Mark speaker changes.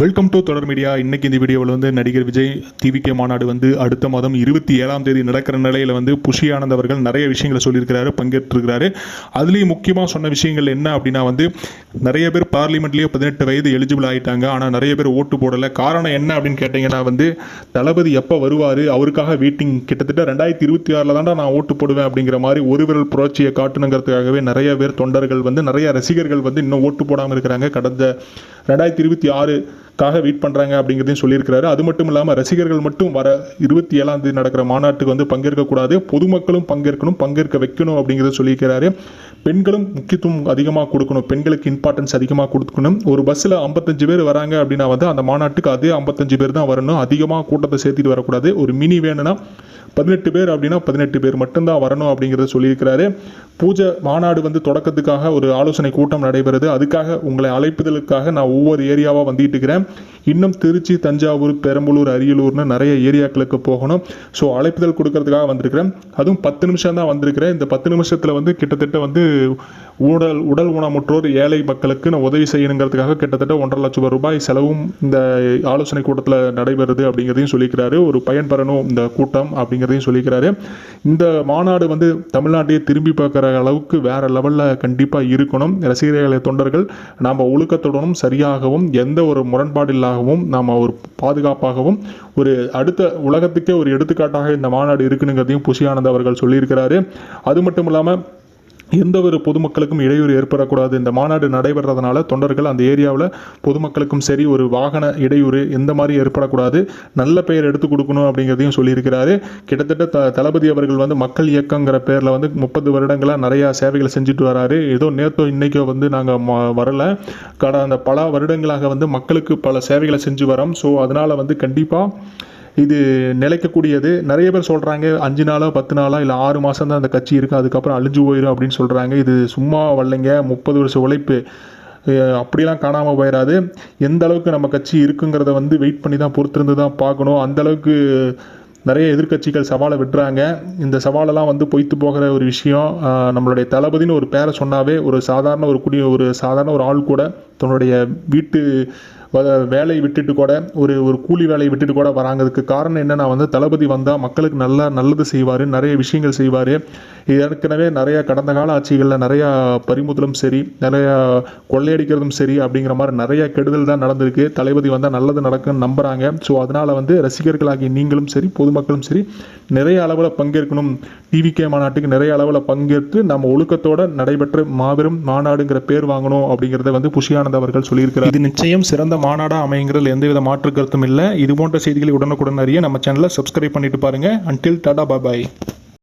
Speaker 1: Welcome to தொடர் media இன்னைக்கு இந்த வீடியோவில் வந்து நடிகர் விஜய் டிவிகே மாநாடு வந்து அடுத்த மாதம் இருபத்தி ஏழாம் தேதி நடக்கிற நிலையில் வந்து புஷி ஆனந்த் அவர்கள் நிறைய விஷயங்களை சொல்லியிருக்கிறாரு பங்கேற்றிருக்கிறாரு. அதுலேயும் முக்கியமாக சொன்ன விஷயங்கள் என்ன அப்படின்னா வந்து நிறைய பேர் பார்லிமெண்ட்லேயே பதினெட்டு வயது எலிஜிபிள் ஆகிட்டாங்க ஆனால் நிறைய பேர் ஓட்டு போடலை. காரணம் என்ன அப்படின்னு கேட்டிங்கன்னா வந்து தளபதி எப்போ வருவார்? அவருக்காக வெயிட்டிங் கிட்டத்தட்ட ரெண்டாயிரத்தி இருபத்தி ஆறில் தாண்டா நான் ஓட்டு போடுவேன் அப்படிங்கிற மாதிரி ஒரு விரல் புரட்சியை காட்டணுங்கிறதுக்காகவே நிறைய பேர் தொண்டர்கள் வந்து நிறைய ரசிகர்கள் வந்து இன்னும் ஓட்டு போடாமல் இருக்கிறாங்க. கடந்த ரெண்டாயிரத்தி இருபத்தி ஆறு காக வெயிட் பண்ணுறாங்க அப்படிங்கிறதையும் சொல்லியிருக்கிறாரு. அது மட்டும் இல்லாமல் ரசிகர்கள் மட்டும் வர இருபத்தி ஏழாம் தேதி நடக்கிற மாநாட்டுக்கு வந்து பங்கேற்கக்கூடாது பொதுமக்களும் பங்கேற்கணும் பங்கேற்க வைக்கணும் அப்படிங்கிறத சொல்லியிருக்கிறாரு. பெண்களும் முக்கியத்துவம் அதிகமாக கொடுக்கணும் பெண்களுக்கு இம்பார்ட்டன்ஸ் அதிகமாக கொடுக்கணும். ஒரு பஸ்ஸில் ஐம்பத்தஞ்சு பேர் வராங்க அப்படின்னா வந்து அந்த மாநாட்டுக்கு அதே ஐம்பத்தஞ்சு பேர் தான் வரணும். அதிகமாக கூட்டத்தை சேர்த்திட்டு வரக்கூடாது. ஒரு மினி வேணும்னா பதினெட்டு பேர் அப்படின்னா பதினெட்டு பேர் மட்டும்தான் வரணும் அப்படிங்கிறத சொல்லியிருக்கிறாரு. பூஜை மாநாடு வந்து தொடக்கத்துக்காக ஒரு ஆலோசனை கூட்டம் நடைபெறுது. அதுக்காக உங்களை அழைப்புதலுக்காக நான் ஒவ்வொரு ஏரியாவாக வந்துட்டு இருக்கிறேன் இன்னும் திருச்சி தஞ்சாவூர் பெரம்பலூர் அரியலூர்னு நிறைய ஏரியாக்களுக்கு போகணும். ஸோ அழைப்புதல் கொடுக்கறதுக்காக வந்திருக்கிறேன். அதுவும் பத்து நிமிஷம் தான் வந்திருக்கிறேன். இந்த பத்து நிமிஷத்தில் வந்து கிட்டத்தட்ட வந்து உடல் உடல் ஊனமுற்றோர் ஏழை மக்களுக்கு நான் உதவி செய்யணுங்கிறதுக்காக கிட்டத்தட்ட ஒன்றரை லட்சம் ரூபாய் செலவும் இந்த ஆலோசனை கூட்டத்தில் நடைபெறுது அப்படிங்கிறதையும் சொல்லிக்கிறாரு. ஒரு பயன் பெறணும் இந்த கூட்டம் அப்படிங்கிறதையும் சொல்லிக்கிறாரு. இந்த மாநாடு வந்து தமிழ்நாட்டையே திரும்பி பார்க்குற அளவுக்கு வேற லெவலில் கண்டிப்பாக இருக்கணும். ரசிகர்களை தொண்டர்கள் நாம் ஒழுக்கத்துடனும் சரியாகவும் எந்த ஒரு முரண்பாடு இல்லாகவும் நாம் ஒரு பாதுகாப்பாகவும் ஒரு அடுத்த உலகத்துக்கே ஒரு எடுத்துக்காட்டாக இந்த மாநாடு இருக்குனுங்கிறதையும் புஷியானந்த் அவர்கள் சொல்லியிருக்கிறாரு. அது மட்டும் இல்லாமல் எந்த ஒரு பொதுமக்களுக்கும் இடையூறு ஏற்படக்கூடாது. இந்த மாநாடு நடைபெறதுனால தொண்டர்கள் அந்த ஏரியாவில் பொதுமக்களுக்கும் சரி ஒரு வாகன இடையூறு எந்த மாதிரி ஏற்படக்கூடாது நல்ல பெயர் எடுத்து கொடுக்கணும் அப்படிங்கிறதையும் சொல்லியிருக்கிறாரு. கிட்டத்தட்ட த தளபதி அவர்கள் வந்து மக்கள் இயக்கங்கிற பேரில் வந்து முப்பது வருடங்களாக நிறையா சேவைகளை செஞ்சுட்டு வராரு. ஏதோ நேற்றோ இன்றைக்கோ வந்து நாங்கள் வரல. கடந்த பல வருடங்களாக வந்து மக்களுக்கு பல சேவைகளை செஞ்சு வரோம். ஸோ அதனால் வந்து கண்டிப்பாக இது நிலைக்கக்கூடியது. நிறைய பேர் சொல்கிறாங்க அஞ்சு நாளோ பத்து நாளோ இல்லை ஆறு மாதம் தான் அந்த கட்சி இருக்குது அதுக்கப்புறம் அழிஞ்சு போயிடும் அப்படின்னு சொல்கிறாங்க இது சும்மா வரலைங்க. முப்பது வருஷம் உழைப்பு. அப்படிலாம் காணாமல் போயிடாது எந்த அளவுக்கு நம்ம கட்சி இருக்குங்கிறத வந்து வெயிட் பண்ணி தான் பொறுத்திருந்து தான் பார்க்கணும். அந்த அளவுக்கு நிறைய எதிர்க்கட்சிகள் சவாலை விடுறாங்க இந்த சவாலெல்லாம் வந்து பொய்த்து போகிற ஒரு விஷயம் நம்மளுடைய தளபதின்னு ஒரு பேரை சொன்னாவே ஒரு சாதாரண ஒரு குடி ஒரு சாதாரண ஒரு ஆள் கூட தன்னுடைய வீட்டு வேலையை விட்டுட்டு கூட ஒரு ஒரு கூலி வேலையை விட்டுட்டு கூட வராங்கிறதுக்கு காரணம் என்னன்னா வந்து தளபதி வந்தால் மக்களுக்கு நல்லா நல்லது செய்வார் நிறைய விஷயங்கள் செய்வார். ஏற்கனவே நிறைய கடந்த கால ஆட்சிகளில் நிறையா பறிமுதலும் சரி நிறையா கொள்ளையடிக்கிறதும் சரி அப்படிங்கிற மாதிரி நிறைய கெடுதல் தான் நடந்திருக்கு. தளபதி வந்தால் நல்லது நடக்கும்னு நம்புகிறாங்க ஸோ அதனால் வந்து ரசிகர்களாகிய நீங்களும் சரி பொதுமக்களும் சரி நிறைய அளவில் பங்கேற்கணும். டிவிகே மாநாட்டுக்கு நிறைய அளவில் பங்கேற்று நம்ம ஒழுக்கத்தோட நடைபெற்ற மாபெரும் மாநாடுங்கிற பேர் வாங்கணும் அப்படிங்கிறத வந்து புஷியானந்த் அவர்கள் சொல்லியிருக்கிறார். இது நிச்சயம் சிறந்த மாநாடாக அமைங்கிறதுல எந்தவித மாற்று கருத்தும் இல்லை. இது போன்ற செய்திகளை உடனுக்குடன் அறிய நம்ம சேனலை சப்ஸ்கிரைப் பண்ணிட்டு பாருங்கள் அன்டில் டாடா பாபாய்